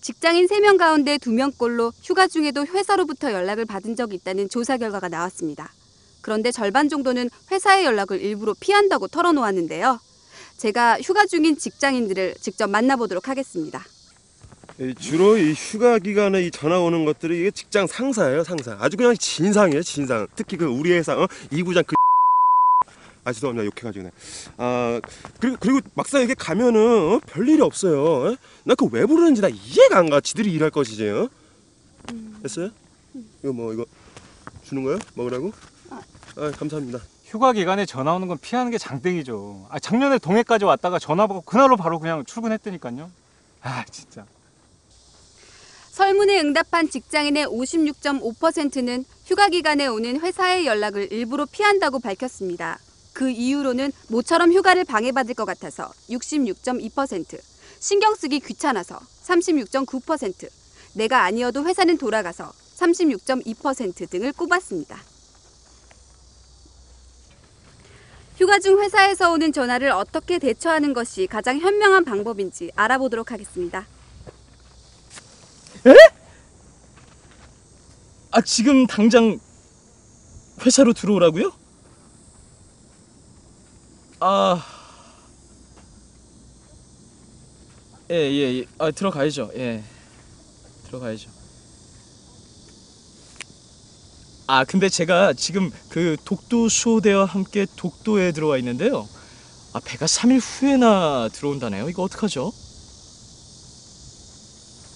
직장인 3명 가운데 2명꼴로 휴가 중에도 회사로부터 연락을 받은 적이 있다는 조사 결과가 나왔습니다. 그런데 절반 정도는 회사의 연락을 일부러 피한다고 털어놓았는데요. 제가 휴가 중인 직장인들을 직접 만나보도록 하겠습니다. 이 주로 이 휴가 기간에 이 전화 오는 것들이 이게 직장 상사예요 상사 아주 그냥 진상이에요 진상 특히 그 우리 회사 어? 이구장 그 아 죄송합니다 욕해가지고 그냥. 아 그리고 그리고 막상 이게 가면은 어? 별일이 없어요 나그 왜 부르는지 나 이해가 안가 지들이 일할 것이지 어? 됐어요? 이거 뭐 이거 주는 거예요? 먹으라고? 아 감사합니다 휴가 기간에 전화 오는 건 피하는 게 장땡이죠. 아, 작년에 동해까지 왔다가 전화 받고 그날로 바로 그냥 출근했다니까요. 아 진짜. 설문에 응답한 직장인의 56.5%는 휴가 기간에 오는 회사의 연락을 일부러 피한다고 밝혔습니다. 그 이유로는 모처럼 휴가를 방해받을 것 같아서 66.2%, 신경 쓰기 귀찮아서 36.9%, 내가 아니어도 회사는 돌아가서 36.2% 등을 꼽았습니다. 휴가 중 회사에서 오는 전화를 어떻게 대처하는 것이 가장 현명한 방법인지 알아보도록 하겠습니다. 아 지금 당장 회사로 들어오라고요? 아, 예, 예, 예. 아 들어가야죠. 예, 들어가야죠. 아, 근데 제가 지금 그 독도 수호대와 함께 독도에 들어와 있는데요. 아, 배가 3일 후에나 들어온다네요. 이거 어떡하죠?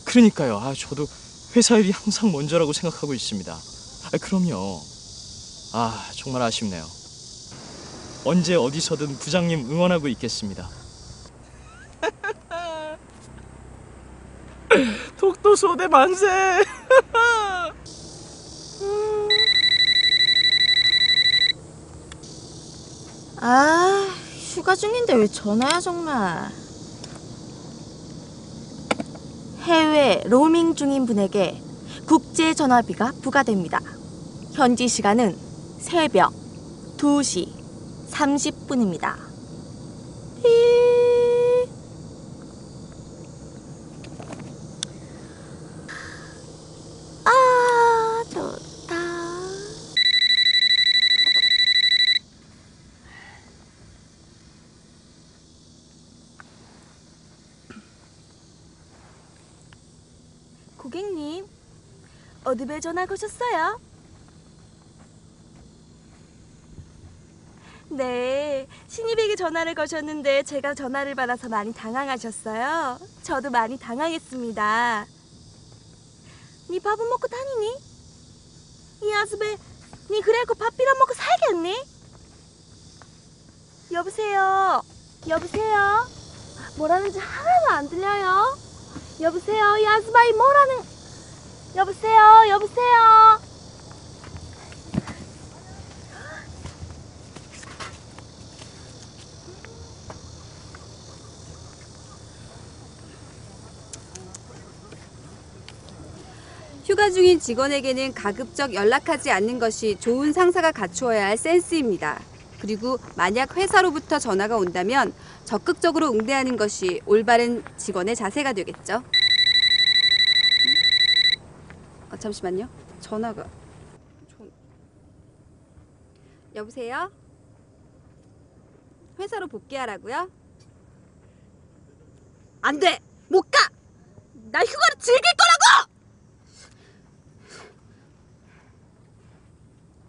그러니까요. 아, 저도 회사 일이 항상 먼저라고 생각하고 있습니다. 아, 그럼요. 아, 정말 아쉽네요. 언제 어디서든 부장님 응원하고 있겠습니다. 독도 소대 만세! 아, 휴가 중인데 왜 전화야 정말. 해외 로밍 중인 분에게 국제 전화비가 부과됩니다. 현지 시간은 새벽 2시 30분입니다. 아, 좋다. 고객님, 어디에 전화 거셨어요? 네, 신입에게 전화를 거셨는데 제가 전화를 받아서 많이 당황하셨어요. 저도 많이 당황했습니다. 니 밥은 먹고 다니니? 이 아스베, 니 그래갖고 밥이랑 먹고 살겠니? 여보세요? 여보세요? 뭐라는지 하나도 안 들려요? 여보세요? 이 아스바이 뭐라는 여보세요? 여보세요? 휴가 중인 직원에게는 가급적 연락하지 않는 것이 좋은 상사가 갖추어야 할 센스입니다. 그리고 만약 회사로부터 전화가 온다면 적극적으로 응대하는 것이 올바른 직원의 자세가 되겠죠. 어, 잠시만요. 전화가. 전... 여보세요? 회사로 복귀하라고요? 안 돼! 못 가! 나 휴가를 즐길 거라고!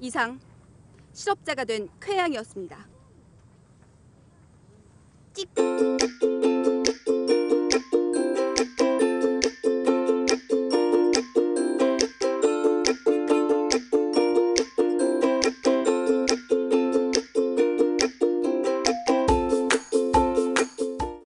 이상 실업자가 된 쾌양이었습니다. 찍.